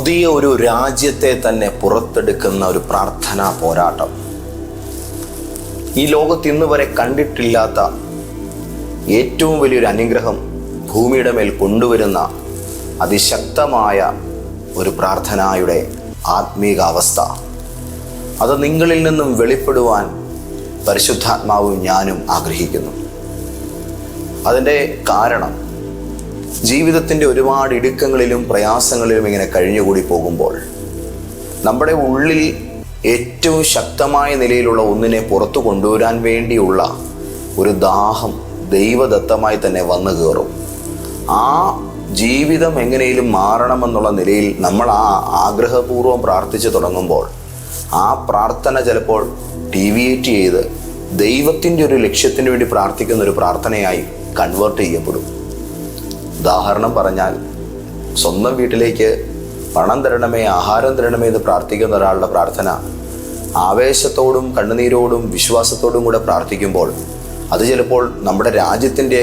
പുതിയ ഒരു രാജ്യത്തെ തന്നെ പുറത്തെടുക്കുന്ന ഒരു പ്രാർത്ഥനാ പോരാട്ടം. ഈ ലോകത്ത് ഇന്ന് വരെ കണ്ടിട്ടില്ലാത്ത ഏറ്റവും വലിയൊരു അനുഗ്രഹം ഭൂമിയുടെ മേൽ കൊണ്ടുവരുന്ന അതിശക്തമായ ഒരു പ്രാർത്ഥനയുടെ ആത്മീക അവസ്ഥ അത് നിങ്ങളിൽ നിന്നും വെളിപ്പെടുവാൻ പരിശുദ്ധാത്മാവും ഞാനും ആഗ്രഹിക്കുന്നു. അതിന്റെ കാരണം ജീവിതത്തിന്റെ ഒരുപാട് ഇടുക്കങ്ങളിലും പ്രയാസങ്ങളിലും ഇങ്ങനെ കഴിഞ്ഞുകൂടി പോകുമ്പോൾ നമ്മുടെ ഉള്ളിൽ ഏറ്റവും ശക്തമായ നിലയിലുള്ള ഒന്നിനെ പുറത്തു കൊണ്ടുവരാൻ വേണ്ടിയുള്ള ഒരു ദാഹം ദൈവദത്തമായി തന്നെ വന്നു കയറും. ആ ജീവിതം എങ്ങനെയും മാറണമെന്നുള്ള നിലയിൽ നമ്മൾ ആ ആഗ്രഹപൂർവം പ്രാർത്ഥിച്ചു തുടങ്ങുമ്പോൾ ആ പ്രാർത്ഥന ചിലപ്പോൾ ഡീവിയേറ്റ് ചെയ്ത് ദൈവത്തിന്റെ ഒരു ലക്ഷ്യത്തിന് വേണ്ടി പ്രാർത്ഥിക്കുന്ന ഒരു പ്രാർത്ഥനയായി കൺവേർട്ട് ചെയ്യപ്പെടും. ഉദാഹരണം പറഞ്ഞാൽ സ്വന്തം വീട്ടിലേക്ക് പണം തരണമേ ആഹാരം തരണമേ എന്ന് പ്രാർത്ഥിക്കുന്ന ഒരാളുടെ പ്രാർത്ഥന ആവേശത്തോടും കണ്ണുനീരോടും വിശ്വാസത്തോടും കൂടെ പ്രാർത്ഥിക്കുമ്പോൾ അത് ചിലപ്പോൾ നമ്മുടെ രാജ്യത്തിന്റെ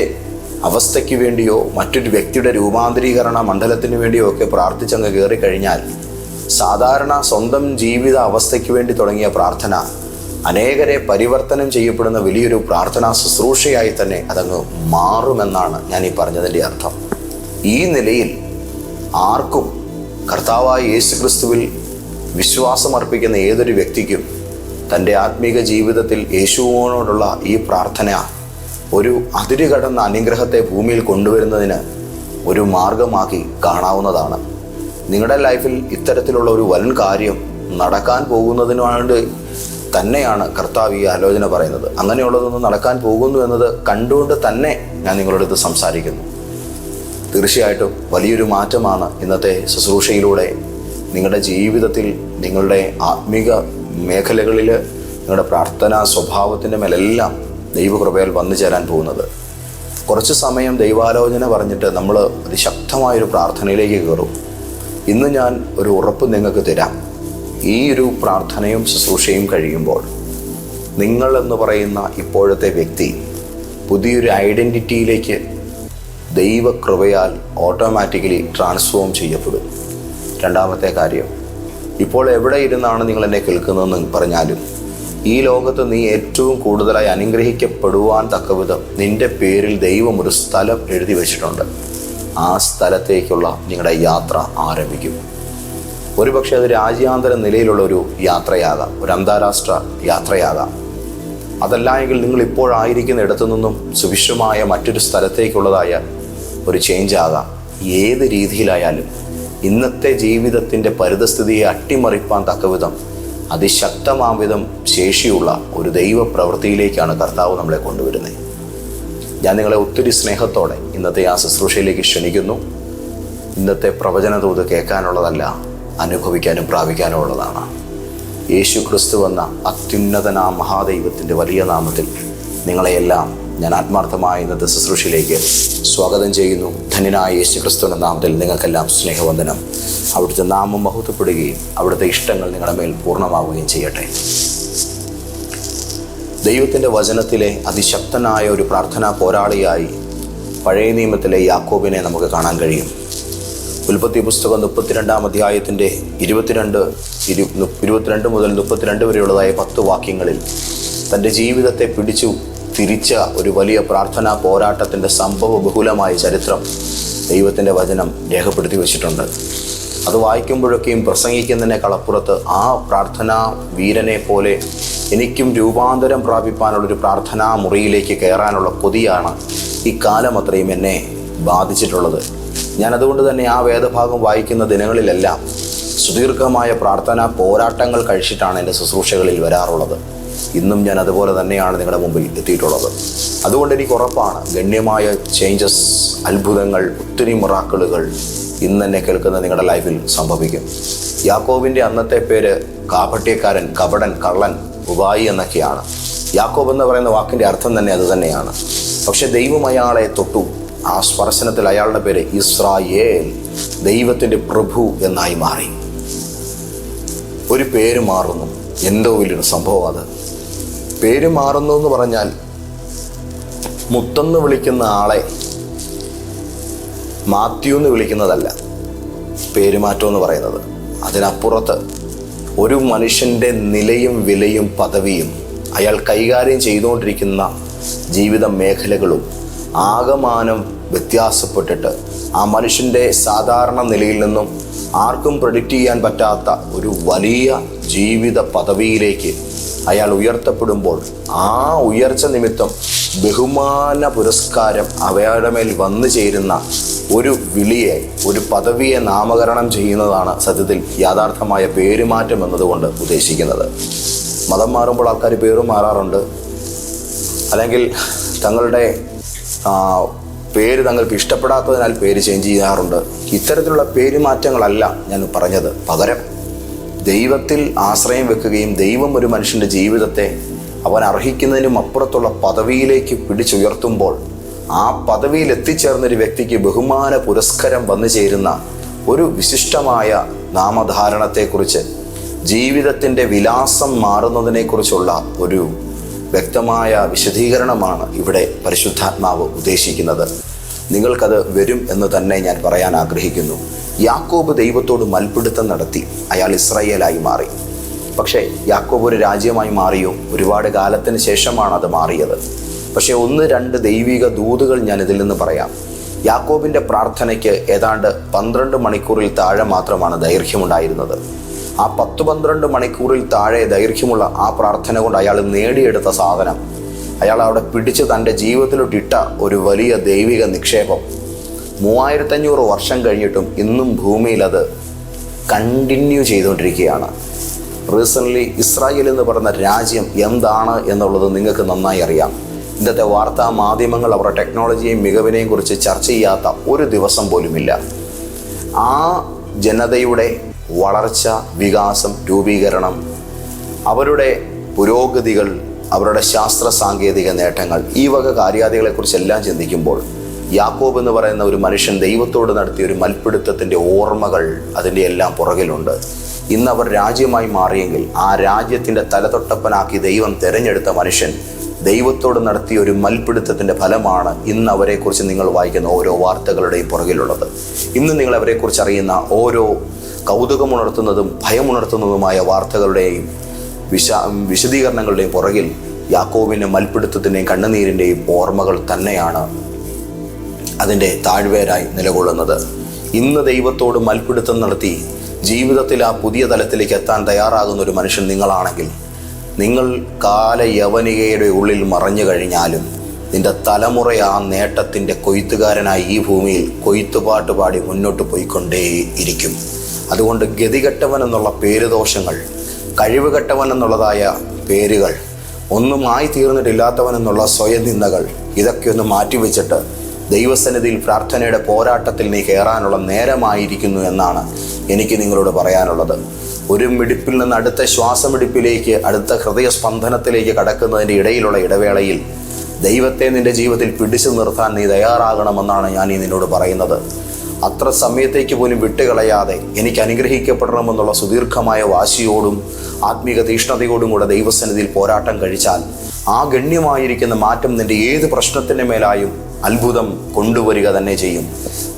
അവസ്ഥയ്ക്ക് വേണ്ടിയോ മറ്റൊരു വ്യക്തിയുടെ രൂപാന്തരീകരണ മണ്ഡലത്തിന് വേണ്ടിയോ ഒക്കെ പ്രാർത്ഥിച്ചങ്ങ് കയറി കഴിഞ്ഞാൽ സാധാരണ സ്വന്തം ജീവിത അവസ്ഥയ്ക്ക് വേണ്ടി തുടങ്ങിയ പ്രാർത്ഥന അനേകരെ പരിവർത്തനം ചെയ്യപ്പെടുന്ന വലിയൊരു പ്രാർത്ഥനാ ശുശ്രൂഷയായി തന്നെ അതങ്ങ് മാറുമെന്നാണ് ഞാൻ ഈ പറഞ്ഞതിന്റെ അർത്ഥം. ഈ നിലയിൽ ആർക്കും കർത്താവായ യേശു ക്രിസ്തുവിൽ വിശ്വാസം അർപ്പിക്കുന്ന ഏതൊരു വ്യക്തിക്കും തന്റെ ആത്മീക ജീവിതത്തിൽ യേശുവിനോടുള്ള ഈ പ്രാർത്ഥന ഒരു അതിരുകടന്ന അനുഗ്രഹത്തെ ഭൂമിയിൽ കൊണ്ടുവരുന്നതിന് ഒരു മാർഗമാക്കി കാണാവുന്നതാണ്. നിങ്ങളുടെ ലൈഫിൽ ഇത്തരത്തിലുള്ള ഒരു വൻ കാര്യം നടക്കാൻ പോകുന്നതിനുവേണ്ടി തന്നെയാണ് കർത്താവ് ഈ ആലോചന പറയുന്നത്. അങ്ങനെയുള്ളതൊന്നും നടക്കാൻ പോകുന്നു എന്നത് കണ്ടുകൊണ്ട് തന്നെ ഞാൻ നിങ്ങളുടെ സംസാരിക്കുന്നു. തീർച്ചയായിട്ടും വലിയൊരു മാറ്റമാണ് ഇന്നത്തെ ശുശ്രൂഷയിലൂടെ. നിങ്ങളുടെ ജീവിതത്തിൽ നിങ്ങളുടെ ആത്മീക മേഖലകളിൽ നിങ്ങളുടെ പ്രാർത്ഥനാ സ്വഭാവത്തിന്റെ മേലെല്ലാം ദൈവകൃപയാൽ വന്നു ചേരാൻ പോകുന്നത്. കുറച്ച് സമയം ദൈവാലോചന പറഞ്ഞിട്ട് നമ്മൾ അതിശക്തമായൊരു പ്രാർത്ഥനയിലേക്ക് കയറും. ഇന്ന് ഞാൻ ഒരു ഉറപ്പ് നിങ്ങൾക്ക് തരാം. ഈ ഒരു പ്രാർത്ഥനയും ശുശ്രൂഷയും കഴിയുമ്പോൾ നിങ്ങൾ എന്ന് പറയുന്ന ഇപ്പോഴത്തെ വ്യക്തി പുതിയൊരു ഐഡന്റിറ്റിയിലേക്ക് ദൈവകൃപയാൽ ഓട്ടോമാറ്റിക്കലി ട്രാൻസ്ഫോം ചെയ്യപ്പെടും. രണ്ടാമത്തെ കാര്യം ഇപ്പോൾ എവിടെ ഇരുന്നാണ് നിങ്ങൾ എന്നെ കേൾക്കുന്നതെന്ന് പറഞ്ഞാലും ഈ ലോകത്ത് നീ ഏറ്റവും കൂടുതലായി അനുഗ്രഹിക്കപ്പെടുവാൻ തക്കവിധം നിന്റെ പേരിൽ ദൈവം ഒരു സ്ഥലം എഴുതി വെച്ചിട്ടുണ്ട്. ആ സ്ഥലത്തേക്കുള്ള നിങ്ങളുടെ യാത്ര ആരംഭിക്കും. ഒരുപക്ഷെ അത് രാജ്യാന്തര നിലയിലുള്ള ഒരു യാത്രയാകാം ഒരു അന്താരാഷ്ട്ര യാത്രയാകാം. അതല്ല എങ്കിൽ നിങ്ങൾ ഇപ്പോഴായിരിക്കുന്ന ഇടത്തു നിന്നും സുവിശ്വമായ മറ്റൊരു സ്ഥലത്തേക്കുള്ളതായ ഒരു ചേഞ്ച് ആകാം. ഏത് രീതിയിലായാലും ഇന്നത്തെ ജീവിതത്തിന്റെ പരിതസ്ഥിതിയെ അട്ടിമറിപ്പാൻ തക്കവിധം അതിശക്തമാം വിധം ശേഷിയുള്ള ഒരു ദൈവ പ്രവൃത്തിയിലേക്കാണ് കർത്താവ് നമ്മളെ കൊണ്ടുവരുന്നത്. ഞാൻ നിങ്ങളെ ഒത്തിരി സ്നേഹത്തോടെ ഇന്നത്തെ ആ ശുശ്രൂഷയിലേക്ക് ക്ഷണിക്കുന്നു. ഇന്നത്തെ പ്രവചന തോത് കേൾക്കാനുള്ളതല്ല അനുഭവിക്കാനും പ്രാപിക്കാനും ഉള്ളതാണ് യേശു ക്രിസ്തു എന്ന അത്യുന്നതനാ മഹാദൈവത്തിന്റെ വലിയ നാമത്തിൽ നിങ്ങളെയെല്ലാം ഞാൻ ആത്മാർത്ഥമായ ഇന്നത്തെ ശുശ്രൂഷയിലേക്ക് സ്വാഗതം ചെയ്യുന്നു. ധന്യനായ യേശു ക്രിസ്തുവിന്റെ നാമത്തിൽ നിങ്ങൾക്കെല്ലാം സ്നേഹവന്ദനം. അവിടുത്തെ നാമം മഹത്വപ്പെടുകയും അവിടുത്തെ ഇഷ്ടങ്ങൾ നിങ്ങളുടെ മേൽ പൂർണമാവുകയും ചെയ്യട്ടെ. ദൈവത്തിന്റെ വചനത്തിലെ അതിശക്തനായ ഒരു പ്രാർത്ഥനാ പോരാളിയായി പഴയ നിയമത്തിലെ യാക്കോബിനെ നമുക്ക് കാണാൻ കഴിയും. ഉൽപ്പത്തി പുസ്തകം മുപ്പത്തിരണ്ടാം അധ്യായത്തിന്റെ ഇരുപത്തിരണ്ട് ഇരു ഇരുപത്തിരണ്ട് മുതൽ മുപ്പത്തിരണ്ട് വരെയുള്ളതായ പത്ത് വാക്യങ്ങളിൽ തന്റെ ജീവിതത്തെ പിടിച്ചു തിരിച്ച ഒരു വലിയ പ്രാർത്ഥനാ പോരാട്ടത്തിന്റെ സംഭവ ബഹുലമായ ചരിത്രം ദൈവത്തിന്റെ വചനം രേഖപ്പെടുത്തി വച്ചിട്ടുണ്ട്. അത് വായിക്കുമ്പോഴൊക്കെയും പ്രസംഗിക്കുന്നതിനേക്കാളപ്പുറത്ത് ആ പ്രാർത്ഥനാ വീരനെ പോലെ എനിക്കും രൂപാന്തരം പ്രാപിപ്പാനുള്ളൊരു പ്രാർത്ഥനാ മുറിയിലേക്ക് കയറാനുള്ള കൊതിയാണ് ഈ കാലം അത്രയും എന്നെ ബാധിച്ചിട്ടുള്ളത്. ഞാൻ അതുകൊണ്ട് തന്നെ ആ വേദഭാഗം വായിക്കുന്ന ദിനങ്ങളിലെല്ലാം സുദീർഘമായ പ്രാർത്ഥന പോരാട്ടങ്ങൾ കഴിച്ചിട്ടാണ് എന്റെ ശുശ്രൂഷകളിൽ വരാറുള്ളത്. ഇന്നും ഞാൻ അതുപോലെ തന്നെയാണ് നിങ്ങളുടെ മുമ്പിൽ എത്തിയിട്ടുള്ളത്. അതുകൊണ്ട് എനിക്ക് ഉറപ്പാണ് ഗണ്യമായ ചേഞ്ചസ് അത്ഭുതങ്ങൾ ഒത്തിരി മിറാക്കിളുകൾ ഇന്ന് എന്നെ കേൾക്കുന്ന നിങ്ങളുടെ ലൈഫിൽ സംഭവിക്കും. യാക്കോബിന്റെ അന്നത്തെ പേര് കാപട്യക്കാരൻ കപടൻ കള്ളൻ ഉപായി എന്നൊക്കെയാണ്. യാക്കോബ് എന്ന് പറയുന്ന വാക്കിന്റെ അർത്ഥം തന്നെ അത് തന്നെയാണ്. പക്ഷെ ദൈവം അയാളെ തൊട്ടു. ആ സ്പർശനത്തിൽ അയാളുടെ പേര് ഇസ്രായേൽ ദൈവത്തിന്റെ പ്രഭു എന്നായി മാറി. ഒരു പേര് മാറുന്നു. എന്തോ വലിയൊരു സംഭവം അത്. പേര് മാറുന്നു എന്ന് പറഞ്ഞാൽ മുത്തെന്ന് വിളിക്കുന്ന ആളെ മാത്യു എന്ന് വിളിക്കുന്നതല്ല. പേരുമാറ്റം എന്ന് പറയുന്നത്. അതിനപ്പുറത്ത് ഒരു മനുഷ്യന്റെ നിലയും വിലയും പദവിയും അയാൾ കൈകാര്യം ചെയ്തുകൊണ്ടിരിക്കുന്ന ജീവിത മേഖലകളും ആകമാനം വ്യത്യാസപ്പെട്ടിട്ട് ആ മനുഷ്യന്റെ സാധാരണ നിലയിൽ നിന്നും ആർക്കും പ്രഡിക്റ്റ് ചെയ്യാൻ പറ്റാത്ത ഒരു വലിയ ജീവിത പദവിയിലേക്ക് അയാൾ ഉയർത്തപ്പെടുമ്പോൾ ആ ഉയർച്ച നിമിത്തം ബഹുമാന പുരസ്കാരം അവയുടെ മേൽ വന്നു ചേരുന്ന ഒരു വിളിയെ ഒരു പദവിയെ നാമകരണം ചെയ്യുന്നതാണ് സത്യത്തിൽ യാഥാർത്ഥമായ പേരുമാറ്റം എന്നതുകൊണ്ട് ഉദ്ദേശിക്കുന്നത്. മതം മാറുമ്പോൾ ആൾക്കാർ പേരും മാറാറുണ്ട്. അല്ലെങ്കിൽ തങ്ങളുടെ പേര് തങ്ങൾക്ക് ഇഷ്ടപ്പെടാത്തതിനാൽ പേര് ചേഞ്ച് ചെയ്യാറുണ്ട്. ഇത്തരത്തിലുള്ള പേരുമാറ്റങ്ങളല്ല ഞാൻ പറഞ്ഞത്. പകരം ദൈവത്തിൽ ആശ്രയം വെക്കുകയും ദൈവം ഒരു മനുഷ്യന്റെ ജീവിതത്തെ അവൻ അർഹിക്കുന്നതിനും അപ്പുറത്തുള്ള പദവിയിലേക്ക് പിടിച്ചുയർത്തുമ്പോൾ ആ പദവിയിൽ എത്തിച്ചേർന്നൊരു വ്യക്തിക്ക് ബഹുമാന പുരസ്കാരം വന്നു ചേരുന്ന ഒരു വിശിഷ്ടമായ നാമധാരണത്തെക്കുറിച്ച് ജീവിതത്തിന്റെ വിലാസം മാറുന്നതിനെക്കുറിച്ചുള്ള ഒരു വ്യക്തമായ വിശദീകരണമാണ് ഇവിടെ പരിശുദ്ധാത്മാവ് ഉദ്ദേശിക്കുന്നത്. നിങ്ങൾക്കത് വരും എന്ന് തന്നെ ഞാൻ പറയാൻ ആഗ്രഹിക്കുന്നു. യാക്കോബ് ദൈവത്തോട് മൽപിടുത്തം നടത്തി. അയാൾ ഇസ്രായേലായി മാറി. പക്ഷേ യാക്കോബ് ഒരു രാജ്യമായി മാറിയോ? ഒരുപാട് കാലത്തിന് ശേഷമാണ് അത് മാറിയത്. പക്ഷേ ഒന്ന് രണ്ട് ദൈവിക ദൂതുകൾ ഞാൻ ഇതിൽ നിന്ന് പറയാം. യാക്കോബിന്റെ പ്രാർത്ഥനയ്ക്ക് ഏതാണ്ട് പന്ത്രണ്ട് മണിക്കൂറിൽ താഴെ മാത്രമാണ് ദൈർഘ്യമുണ്ടായിരുന്നത്. ആ പത്ത് പന്ത്രണ്ട് മണിക്കൂറിൽ താഴെ ദൈർഘ്യമുള്ള ആ പ്രാർത്ഥന കൊണ്ട് അയാൾ നേടിയെടുത്ത സാധനം. അയാൾ അവിടെ പിടിച്ച് തന്റെ ജീവിതത്തിലോട്ടിട്ട ഒരു വലിയ ദൈവിക നിക്ഷേപം. മൂവായിരത്തഞ്ഞൂറ് വർഷം കഴിഞ്ഞിട്ടും ഇന്നും ഭൂമിയിൽ അത് കണ്ടിന്യൂ ചെയ്തുകൊണ്ടിരിക്കുകയാണ്. റീസെന്റ്ലി ഇസ്രായേൽ എന്ന് പറയുന്ന രാജ്യം എന്താണ് എന്നുള്ളത് നിങ്ങൾക്ക് നന്നായി അറിയാം. ഇന്നത്തെ വാർത്താ മാധ്യമങ്ങൾ അവരുടെ ടെക്നോളജിയെയും മികവിനെയും കുറിച്ച് ചർച്ച ചെയ്യാത്ത ഒരു ദിവസം പോലുമില്ല. ആ ജനതയുടെ വളർച്ച വികാസം രൂപീകരണം അവരുടെ പുരോഗതികൾ അവരുടെ ശാസ്ത്ര സാങ്കേതിക നേട്ടങ്ങൾ ഈ വക കാര്യാദികളെക്കുറിച്ചെല്ലാം ചിന്തിക്കുമ്പോൾ യാക്കോബ് എന്ന് പറയുന്ന ഒരു മനുഷ്യൻ ദൈവത്തോട് നടത്തിയ ഒരു മൽപ്പിടുത്തത്തിന്റെ ഓർമ്മകൾ അതിന്റെ എല്ലാം പുറകിലുണ്ട്. ഇന്ന് അവർ രാജ്യമായി മാറിയെങ്കിൽ ആ രാജ്യത്തിന്റെ തലതൊട്ടപ്പനാക്കി ദൈവം തിരഞ്ഞെടുത്ത മനുഷ്യൻ ദൈവത്തോട് നടത്തിയ ഒരു മൽപിടുത്തത്തിന്റെ ഫലമാണ് ഇന്ന് അവരെക്കുറിച്ച് നിങ്ങൾ വായിക്കുന്ന ഓരോ വാർത്തകളുടെയും പുറകിലുള്ളത്. ഇന്ന് നിങ്ങൾ അവരെക്കുറിച്ച് അറിയുന്ന ഓരോ കൗതുകമുണർത്തുന്നതും ഭയമുണർത്തുന്നതുമായ വാർത്തകളുടെയും വിശ വിശദീകരണങ്ങളുടെയും പുറകിൽ യാക്കോവിന്റെ മൽപ്പിടുത്തത്തിന്റെയും കണ്ണുനീരിന്റെയും ഓർമ്മകൾ തന്നെയാണ് അതിന്റെ താഴ്വേരായി നിലകൊള്ളുന്നത്. ഇന്ന് ദൈവത്തോട് മൽപ്പിടുത്തം നടത്തി ജീവിതത്തിൽ ആ പുതിയ തലത്തിലേക്ക് എത്താൻ തയ്യാറാകുന്ന ഒരു മനുഷ്യൻ നിങ്ങളാണെങ്കിൽ നിങ്ങൾ കാല യവനികയുടെ ഉള്ളിൽ മറഞ്ഞു കഴിഞ്ഞാലും നിന്റെ തലമുറ ആ നേട്ടത്തിന്റെ കൊയ്ത്തുകാരനായി ഈ ഭൂമിയിൽ കൊയ്ത്തുപാട്ട് പാടി മുന്നോട്ട് പോയിക്കൊണ്ടേ ഇരിക്കും അതുകൊണ്ട് ഗതികെട്ടവൻ എന്നുള്ള പേരുദോഷങ്ങൾ കഴിവുകെട്ടവൻ എന്നുള്ളതായ പേരുകൾ ഒന്നും ആയി തീർന്നിട്ടില്ലാത്തവൻ എന്നുള്ള സ്വയം നിന്ദകൾ ഇതൊക്കെ ഒന്ന് മാറ്റിവെച്ചിട്ട് ദൈവസന്നിധിയിൽ പ്രാർത്ഥനയുടെ പോരാട്ടത്തിൽ നീ കയറാനുള്ള നേരമായിരിക്കുന്നു എന്നാണ് എനിക്ക് നിങ്ങളോട് പറയാനുള്ളത്. ഒരു മിടിപ്പിൽ നിന്ന് അടുത്ത ശ്വാസമിടിപ്പിലേക്ക് അടുത്ത ഹൃദയ സ്പന്ദനത്തിലേക്ക് കടക്കുന്നതിന്റെ ഇടയിലുള്ള ഇടവേളയിൽ ദൈവത്തെ നിന്റെ ജീവിതത്തിൽ പിടിച്ചു നിർത്താൻ നീ തയ്യാറാകണമെന്നാണ് ഞാൻ ഈ നിന്നോട് പറയുന്നത്. അത്ര സമയത്തേക്ക് പോലും വിട്ടുകളയാതെ എനിക്ക് അനുഗ്രഹിക്കപ്പെടണമെന്നുള്ള സുദീർഘമായ വാശിയോടും ആത്മീക തീഷ്ണതയോടും കൂടെ ദൈവസന്നിധിയിൽ പോരാട്ടം കഴിച്ചാൽ ആ ഗണ്യമായിരിക്കുന്ന മാറ്റം നിന്റെ ഏത് പ്രശ്നത്തിന്റെ മേലായും അത്ഭുതം കൊണ്ടുവരിക തന്നെ ചെയ്യും.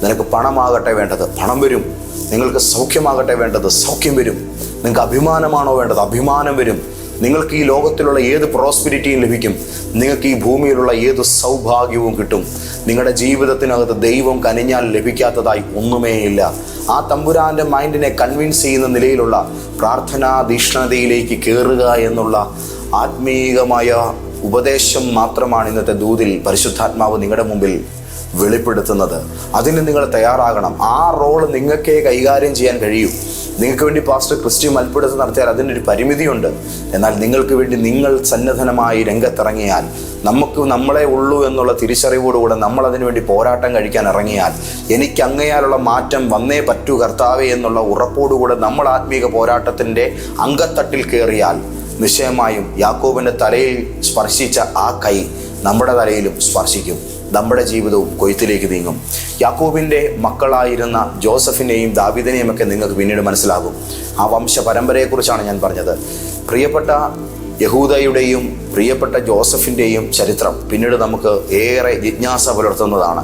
നിനക്ക് പണമാകട്ടെ വേണ്ടത് പണം വരും. നിങ്ങൾക്ക് സൗഖ്യമാകട്ടെ വേണ്ടത് സൗഖ്യം വരും. നിങ്ങൾക്ക് അഭിമാനമാണോ വേണ്ടത്? അഭിമാനം വരും. നിങ്ങൾക്ക് ഈ ലോകത്തിലുള്ള ഏത് പ്രോസ്പിരിറ്റിയും ലഭിക്കും. നിങ്ങൾക്ക് ഈ ഭൂമിയിലുള്ള ഏത് സൗഭാഗ്യവും കിട്ടും. നിങ്ങളുടെ ജീവിതത്തിനകത്ത് ദൈവം കനിഞ്ഞാൽ ലഭിക്കാത്തതായി ഒന്നുമേയില്ല ആ തമ്പുരാന്റെ മൈൻഡിനെ കൺവിൻസ് ചെയ്യുന്ന നിലയിലുള്ള പ്രാർത്ഥനാധീഷ്ണതയിലേക്ക് കയറുക എന്നുള്ള ആത്മീയമായ ഉപദേശം മാത്രമാണ് ഇന്നത്തെ ദൂതിൽ പരിശുദ്ധാത്മാവ് നിങ്ങളുടെ മുമ്പിൽ വെളിപ്പെടുത്തുന്നത്. അതിന് നിങ്ങൾ തയ്യാറാകണം. ആ റോൾ നിങ്ങൾക്കേ കൈകാര്യം ചെയ്യാൻ കഴിയൂ. നിങ്ങൾക്ക് വേണ്ടി പാസ്റ്റർ ക്രിസ്ത്യൻ മൽപ്പിടുത്തം നടത്തിയാൽ അതിനൊരു പരിമിതിയുണ്ട്. എന്നാൽ നിങ്ങൾക്ക് വേണ്ടി നിങ്ങൾ സന്നദ്ധനമായി രംഗത്തിറങ്ങിയാൽ നമുക്ക് നമ്മളെ ഉള്ളൂ എന്നുള്ള തിരിച്ചറിവോടുകൂടെ നമ്മൾ അതിനു വേണ്ടി പോരാട്ടം കഴിക്കാൻ ഇറങ്ങിയാൽ എനിക്ക് അങ്ങയാലുള്ള മാറ്റം വന്നേ പറ്റൂ കർത്താവേ എന്നുള്ള ഉറപ്പോടുകൂടെ നമ്മൾ ആത്മീക പോരാട്ടത്തിന്റെ അങ്കത്തട്ടിൽ കയറിയാൽ നിശ്ചയമായും യാക്കോബിന്റെ തലയിൽ സ്പർശിച്ച ആ കൈ നമ്മുടെ തലയിലും സ്പർശിക്കും. നമ്മുടെ ജീവിതവും കൊയ്ത്തിലേക്ക് നീങ്ങും. യാക്കോബിന്റെ മക്കളായിരുന്ന ജോസഫിനെയും ദാവിദിനെയും ഒക്കെ നിങ്ങൾക്ക് പിന്നീട് മനസ്സിലാകും. ആ വംശ പരമ്പരയെക്കുറിച്ചാണ് ഞാൻ പറഞ്ഞത്. പ്രിയപ്പെട്ട യഹൂദയുടെയും പ്രിയപ്പെട്ട ജോസഫിന്റെയും ചരിത്രം പിന്നീട് നമുക്ക് ഏറെ ജിജ്ഞാസ പുലർത്തുന്നതാണ്.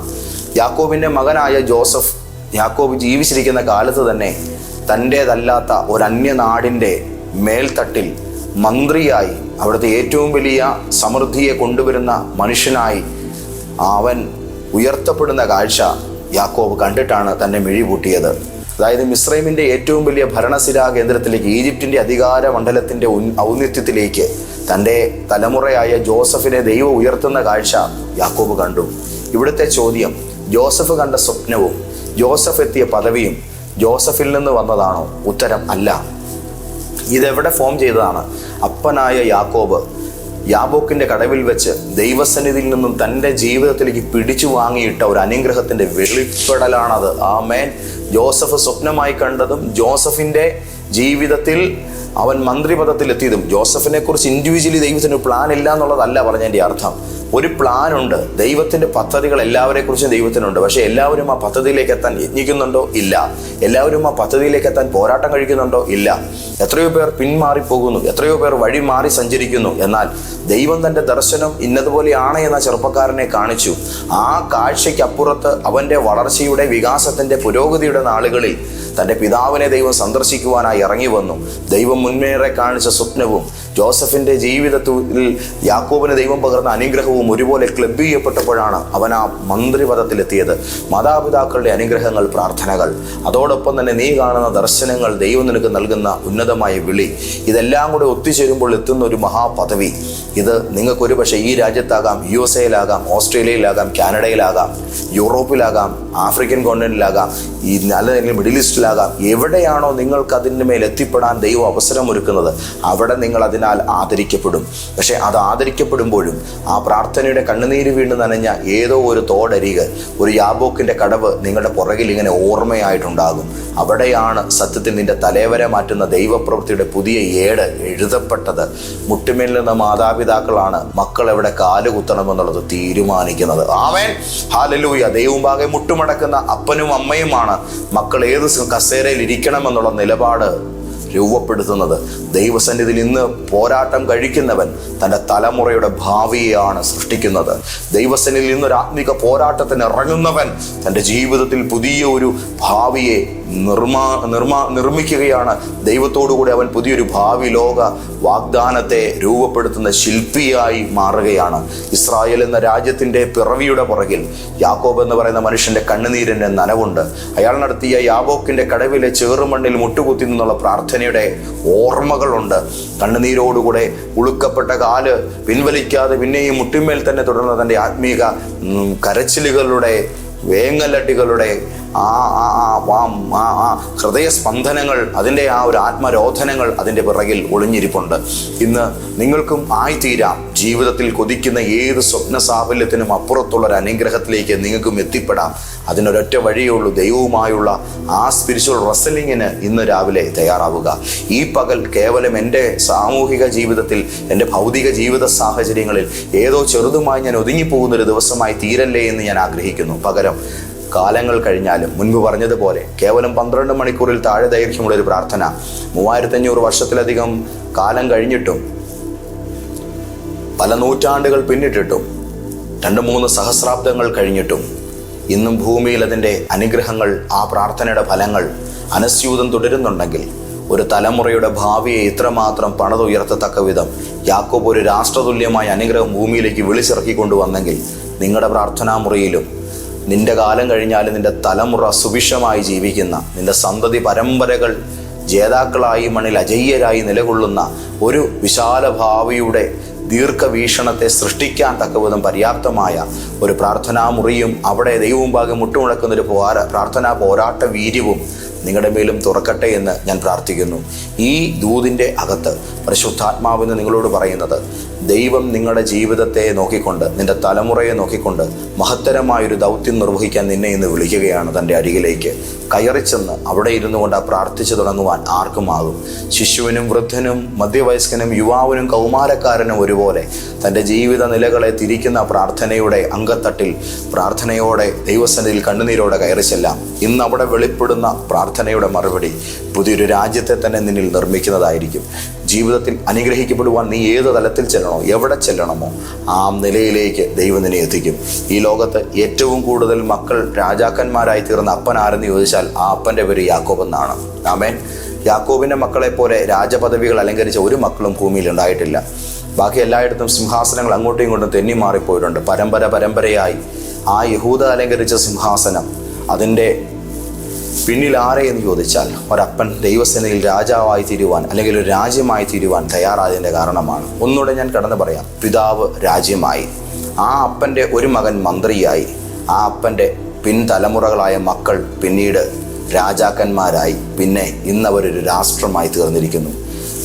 യാക്കോബിന്റെ മകനായ ജോസഫ് യാക്കോബ് ജീവിച്ചിരിക്കുന്ന കാലത്ത് തന്നെ തന്റേതല്ലാത്ത ഒരു അന്യനാടിന്റെ മേൽത്തട്ടിൽ മന്ത്രിയായി അവിടുത്തെ ഏറ്റവും വലിയ സമൃദ്ധിയെ കൊണ്ടുവരുന്ന മനുഷ്യനായി അവൻ ഉയർത്തപ്പെടുന്ന കാഴ്ച യാക്കോബ് കണ്ടിട്ടാണ് തന്നെ മിഴിപൂട്ടിയത് അതായത് മിസ്രൈമിന്റെ ഏറ്റവും വലിയ ഭരണസിരാ കേന്ദ്രത്തിലേക്ക് ഈജിപ്തിന്റെ അധികാര മണ്ഡലത്തിന്റെ ഔന്നിത്യത്തിലേക്ക് തന്റെ തലമുറയായ ജോസഫിനെ ദൈവം ഉയർത്തുന്ന കാഴ്ച യാക്കോബ് കണ്ടു. ഇവിടുത്തെ ചോദ്യം ജോസഫ് കണ്ട സ്വപ്നവും ജോസഫ് എത്തിയ പദവിയും ജോസഫിൽ നിന്ന് വന്നതാണോ? ഉത്തരം അല്ല. ഇതെവിടെ ഫോം ചെയ്തതാണ്? അപ്പനായ യാക്കോബ് യാബോക്കിന്റെ കടവിൽ വെച്ച് ദൈവസന്നിധിയിൽ നിന്നും തന്റെ ജീവിതത്തിലേക്ക് പിടിച്ചു വാങ്ങിയിട്ട ഒരു അനുഗ്രഹത്തിന്റെ വെളിപ്പെടലാണത്. ആ മേൻ ജോസഫ് സ്വപ്നമായി കണ്ടതും ജോസഫിന്റെ ജീവിതത്തിൽ അവൻ മന്ത്രിപദത്തിൽ എത്തിയതും ജോസഫിനെ കുറിച്ച് ഇൻഡിവിജ്വലി ദൈവത്തിന് പ്ലാൻ ഇല്ല എന്നുള്ളതല്ല പറഞ്ഞതിന്റെ അർത്ഥം. ഒരു പ്ലാൻ ഉണ്ട്. ദൈവത്തിന്റെ പദ്ധതികൾ എല്ലാവരെ കുറിച്ചും ദൈവത്തിനുണ്ട്. പക്ഷെ എല്ലാവരും ആ പദ്ധതിയിലേക്ക് എത്താൻ യജ്ഞിക്കുന്നുണ്ടോ ഇല്ല. എല്ലാവരും ആ പദ്ധതിയിലേക്ക് എത്താൻ പോരാട്ടം കഴിക്കുന്നുണ്ടോ? ഇല്ല. എത്രയോ പേർ പിന്മാറി പോകുന്നു എത്രയോ പേർ വഴി മാറി സഞ്ചരിക്കുന്നു. എന്നാൽ ദൈവം തന്റെ ദർശനം ഇന്നതുപോലെയാണ് എന്ന ചെറുപ്പക്കാരനെ കാണിച്ചു. ആ കാഴ്ചയ്ക്കപ്പുറത്ത് അവന്റെ വളർച്ചയുടെ വികാസത്തിന്റെ പുരോഗതിയുടെ നാളുകളിൽ തന്റെ പിതാവിനെ ദൈവം സന്ദർശിക്കുവാനായി ഇറങ്ങി വന്നു. ദൈവം മുന്നേറെ കാണിച്ച സ്വപ്നവും ജോസഫിന്റെ ജീവിതത്തിൽ യാക്കോബിന് ദൈവം പകർന്ന അനുഗ്രഹവും ഒരുപോലെ ക്ലബ് ചെയ്യപ്പെട്ടപ്പോഴാണ് അവൻ ആ മന്ത്രിപദത്തിലെത്തിയത്. മാതാപിതാക്കളുടെ അനുഗ്രഹങ്ങൾ പ്രാർത്ഥനകൾ. അതോടൊപ്പം തന്നെ നീ കാണുന്ന ദർശനങ്ങൾ ദൈവം നിനക്ക് നൽകുന്ന ഉന്നതമായ വിളി. ഇതെല്ലാം കൂടെ ഒത്തുചേരുമ്പോൾ എത്തുന്ന ഒരു മഹാപദവി. ഇത് നിങ്ങൾക്ക് ഒരു പക്ഷേ ഈ രാജ്യത്താകാം യു എസ് എയിലാകാം ഓസ്ട്രേലിയയിലാകാം കാനഡയിലാകാം യൂറോപ്പിലാകാം ആഫ്രിക്കൻ കോണ്ടിനെന്റിലാകാം ഈ അല്ലെങ്കിൽ മിഡിൽ ഈസ്റ്റിലാകാം. എവിടെയാണോ നിങ്ങൾക്ക് അതിന്റെ മേൽ എത്തിപ്പെടാൻ ദൈവം അവസരമൊരുക്കുന്നത് അവിടെ നിങ്ങൾ അതിനാൽ ആദരിക്കപ്പെടും. പക്ഷേ അത് ആദരിക്കപ്പെടുമ്പോഴും ആ പ്രാർത്ഥനയുടെ കണ്ണുനീര് വീണ്ടും നനഞ്ഞ ഏതോ ഒരു തോടരിക് ഒരു യാബോക്കിന്റെ കടവ് നിങ്ങളുടെ പുറകിൽ ഇങ്ങനെ ഓർമ്മയായിട്ടുണ്ടാകും. അവിടെയാണ് സത്യത്തിൽ നിന്റെ തലവരെ മാറ്റുന്ന ദൈവപ്രവൃത്തിയുടെ പുതിയ ഏട് എഴുതപ്പെട്ടത്. മുട്ടുമേൽ മാതാപിതാക്കളാണ് മക്കൾ എവിടെ കാൽ കുത്തണമെന്നുള്ളത് തീരുമാനിക്കുന്നത്. ആമേൻ. ഹാലലൂയ ദൈവമുമ്പാകെ മുട്ടുമടക്കുന്ന അപ്പനും അമ്മയുമാണ് മക്കൾ ഏത് കസേരയിൽ ഇരിക്കണമെന്നുള്ള നിലപാട് രൂപപ്പെടുത്തുന്നത്. ദൈവസന്നിധിയിൽ ഇന്ന് പോരാട്ടം കഴിക്കുന്നവൻ തന്റെ തലമുറയുടെ ഭാവിയെയാണ് സൃഷ്ടിക്കുന്നത്. ദൈവസന്നിധിയിൽ ഇന്നൊരു ആത്മിക പോരാട്ടത്തിന് ഇറങ്ങുന്നവൻ തന്റെ ജീവിതത്തിൽ പുതിയ ഒരു ഭാവിയെ നിർമ്മാ നിർമാ നിർമ്മിക്കുകയാണ്. ദൈവത്തോടുകൂടി അവൻ പുതിയൊരു ഭാവി ലോക വാഗ്ദാനത്തെ രൂപപ്പെടുത്തുന്ന ശില്പിയായി മാറുകയാണ്. ഇസ്രായേൽ എന്ന രാജ്യത്തിന്റെ പിറവിയുടെ പുറകിൽ യാക്കോബ് എന്ന് പറയുന്ന മനുഷ്യന്റെ കണ്ണുനീരിന്റെ നനവുണ്ട്. അയാൾ നടത്തിയ യാബോക്കിന്റെ കടവിലെ ചേറുമണ്ണിൽ മുട്ടുകുത്തി നിന്നുള്ള പ്രാർത്ഥനയുടെ ഓർമ്മകളുണ്ട്. കണ്ണുനീരോടുകൂടെ ഉളുക്കപ്പെട്ട കാൽ പിൻവലിക്കാതെ പിന്നെയും മുട്ടിന്മേൽ തന്നെ തുടർന്ന തന്റെ ആത്മീക കരച്ചിലുകളുടെ വേങ്ങലടികളുടെ ആ ആ ആ വാം- ആ ആ. ഹൃദയസ്പന്ദനങ്ങൾ അതിന്റെ ആ ഒരു ആത്മരോധനങ്ങൾ അതിന്റെ പിറകിൽ ഒളിഞ്ഞിരിപ്പുണ്ട്. ഇന്ന് നിങ്ങൾക്കും ആയിത്തീരാം. ജീവിതത്തിൽ കൊതിക്കുന്ന ഏത് സ്വപ്ന സാഫല്യത്തിനും അപ്പുറത്തുള്ള ഒരു അനുഗ്രഹത്തിലേക്ക് നിങ്ങൾക്കും എത്തിപ്പെടാം. അതിനൊരൊറ്റ വഴിയേ ഉള്ളൂ. ദൈവവുമായുള്ള ആ സ്പിരിച്വൽ റസലിങ്ങിന് ഇന്ന് രാവിലെ തയ്യാറാവുക. ഈ പകൽ കേവലം എന്റെ സാമൂഹിക ജീവിതത്തിൽ എന്റെ ഭൗതിക ജീവിത സാഹചര്യങ്ങളിൽ ഏതോ ചെറുതുമായി ഞാൻ ഒതുങ്ങിപ്പോകുന്ന ഒരു ദിവസമായി തീരല്ലേ എന്ന് ഞാൻ ആഗ്രഹിക്കുന്നു. പകരം കാലങ്ങൾ കഴിഞ്ഞാലും മുൻപ് പറഞ്ഞതുപോലെ കേവലം പന്ത്രണ്ട് മണിക്കൂറിൽ താഴെ ദൈർഘ്യമുള്ള ഒരു പ്രാർത്ഥന. മൂവായിരത്തഞ്ഞൂറ് വർഷത്തിലധികം കാലം കഴിഞ്ഞിട്ടും പല നൂറ്റാണ്ടുകൾ പിന്നിട്ടിട്ടും രണ്ട് മൂന്ന് സഹസ്രാബ്ദങ്ങൾ കഴിഞ്ഞിട്ടും ഇന്നും ഭൂമിയിൽ അതിന്റെ അനുഗ്രഹങ്ങൾ ആ പ്രാർത്ഥനയുടെ ഫലങ്ങൾ അനസ്യൂതം തുടരുന്നുണ്ടെങ്കിൽ ഒരു തലമുറയുടെ ഭാവിയെ ഇത്രമാത്രം പണതുയർത്തത്തക്ക വിധം യാക്കോബ് ഒരു രാഷ്ട്രതുല്യമായ അനുഗ്രഹം ഭൂമിയിലേക്ക് വിളിച്ചിറക്കി കൊണ്ടുവന്നെങ്കിൽ നിങ്ങളുടെ പ്രാർത്ഥനാ മുറിയിലും നിന്റെ കാലം കഴിഞ്ഞാൽ നിന്റെ തലമുറ സുഭിക്ഷമായി ജീവിക്കുന്ന നിന്റെ സന്തതി പരമ്പരകൾ ജേതാക്കളായി മണ്ണിൽ അജയ്യരായി നിലകൊള്ളുന്ന ഒരു വിശാല ഭാവിയുടെ ദീർഘവീക്ഷണത്തെ സൃഷ്ടിക്കാൻ തക്കവിധം പര്യാപ്തമായ ഒരു പ്രാർത്ഥനാ മുറിയും അവിടെ ദൈവമുമ്പാകെ മുട്ടുമുടക്കുന്ന ഒരു പോരാ പ്രാർത്ഥനാ പോരാട്ട വീര്യവും നിങ്ങളുടെ മേലും തുറക്കട്ടെ എന്ന് ഞാൻ പ്രാർത്ഥിക്കുന്നു. ഈ ദൂതിന്റെ അകത്ത് പരിശുദ്ധാത്മാവെന്ന് നിങ്ങളോട് പറയുന്നത് ദൈവം നിങ്ങളുടെ ജീവിതത്തെ നോക്കിക്കൊണ്ട് നിന്റെ തലമുറയെ നോക്കിക്കൊണ്ട് മഹത്തരമായൊരു ദൗത്യം നിർവഹിക്കാൻ നിന്നെ ഇന്ന് വിളിക്കുകയാണ് തന്റെ അരികിലേക്ക്. കയറിച്ചെന്ന് അവിടെ ഇരുന്നു കൊണ്ട് പ്രാർത്ഥിച്ചു തുടങ്ങുവാൻ ആർക്കുമാകും ശിശുവിനും വൃദ്ധനും മധ്യവയസ്കനും യുവാവിനും കൗമാരക്കാരനും ഒരുപോലെ തന്റെ ജീവിത നിലകളെ തിരിക്കുന്ന പ്രാർത്ഥനയുടെ അംഗത്തട്ടിൽ പ്രാർത്ഥനയോടെ ദൈവസന്നിധിയിൽ കണ്ണുനീരോടെ കയറി ചെല്ലാം. ഇന്ന് അവിടെ വെളിപ്പെടുന്ന പ്രാർത്ഥനയുടെ മറുപടി പുതിയൊരു രാജ്യത്തെ തന്നെ നിന്നിൽ നിർമ്മിക്കുന്നതായിരിക്കും. ജീവിതത്തിൽ അനുഗ്രഹിക്കപ്പെടുവാൻ നീ ഏത് തലത്തിൽ ചെല്ലണോ എവിടെ ചെല്ലണമോ ആ നിലയിലേക്ക് ദൈവം നിന്നെ എത്തിക്കും. ഈ ലോകത്ത് ഏറ്റവും കൂടുതൽ മക്കൾ രാജാക്കന്മാരായി തീർന്ന അപ്പൻ ആരെന്ന് ചോദിച്ചാൽ ആ അപ്പന്റെ പേര് യാക്കോബ് എന്നാണ്. ആമേൻ. യാക്കോബിന്റെ മക്കളെ പോലെ രാജപദവികൾ അലങ്കരിച്ച ഒരു മക്കളും ഭൂമിയിൽ ഉണ്ടായിട്ടില്ല. ബാക്കി എല്ലായിടത്തും സിംഹാസനങ്ങൾ അങ്ങോട്ടും ഇങ്ങോട്ടും തെന്നി മാറിപ്പോയിട്ടുണ്ട്. പരമ്പര പരമ്പരയായി ആ യഹൂദ അലങ്കരിച്ച സിംഹാസനം അതിന്റെ പിന്നിൽ ആരെയെന്ന് ചോദിച്ചാൽ ഒരപ്പൻ ദൈവസേനയിൽ രാജാവായി തീരുവാൻ അല്ലെങ്കിൽ ഒരു രാജ്യമായി തീരുവാൻ തയ്യാറായതിന്റെ കാരണമാണ്. ഒന്നുകൂടെ ഞാൻ കടന്നു പറയാം. പിതാവ് രാജ്യമായി. ആ അപ്പന്റെ ഒരു മകൻ മന്ത്രിയായി. ആ അപ്പന്റെ പിൻതലമുറകളായ മക്കൾ പിന്നീട് രാജാക്കന്മാരായി. പിന്നെ ഇന്നവരൊരു രാഷ്ട്രമായി തീർന്നിരിക്കുന്നു.